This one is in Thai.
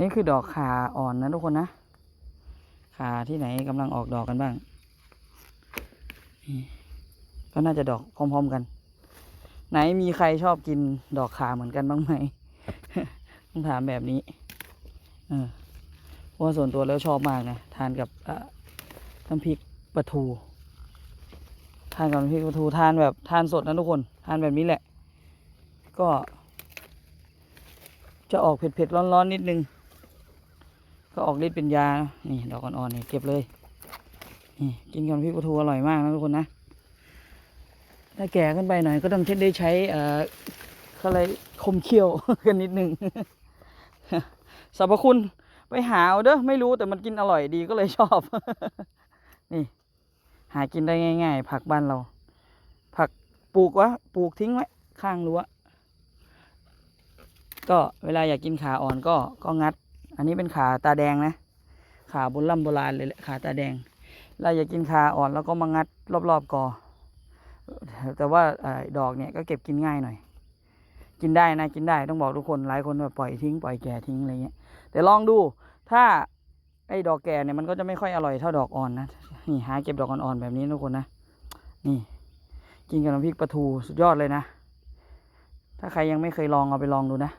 นี่คือดอกขาอ่อนนะทุกคนนะ ขาที่ไหนกำลังออกดอกกันบ้าง ก็น่าจะดอกพร้อมๆกัน ไหนมีใครชอบกินดอกขาเหมือนกันบ้างไหมต้องถามแบบนี้เออเพราะว่าส่วนตัวแล้วชอบมากนะทานกับน้ำพริกปลาทู ทานกับน้ำพริกปลาทูทานแบบทานสดนะทุกคน ทานแบบนี้แหละ ก็จะออกเผ็ดๆร้อนๆนิดนึง ก็ออกฤทธิ์เป็นยา นี่ดอกอ่อนๆนี่เก็บเลย นี่กินกับน้ำพริกปลาทูอร่อยมากนะทุกคนนะ ถ้าแก่ขึ้นไปหน่อยก็ต้องได้ใช้เอ่อเขาอะไรคมเคี้ยวกันนิดนึงสรรพคุณไปหาเอาเด้อไม่รู้แต่มันกินอร่อยดีก็เลยชอบ นี่ หากินได้ง่าย ๆ ผักบ้านเรา ผักปลูกวะปลูกทิ้งไว้ข้างรั้วก็เวลาอยากกินขาอ่อนก็ก็งัด อันนี้เป็นขาตาแดงนะ ขาโบราณโบราณเลยแหละขาตาแดง เราอยากกินขาอ่อนแล้วก็มางัดรอบๆกอ แต่ว่าอดอกเนี่ยก็เก็บกินง่ายหน่อย กินได้นะกินได้ต้องบอกทุกคนหลายคนแบบปล่อยทิ้งปล่อยแก่ทิ้งอะไรเงี้ย แต่ลองดูถ้าไอ้ดอกแก่เนี่ยมันก็จะไม่ค่อยอร่อยเท่าดอกอ่อนนะ นี่หาเก็บดอกอ่อนๆแบบนี้ทุกคนนะ นี่ กินกับน้ำพริกปลาทูสุดยอดเลยนะ ถ้าใครยังไม่เคยลองเอาไปลองดูนะ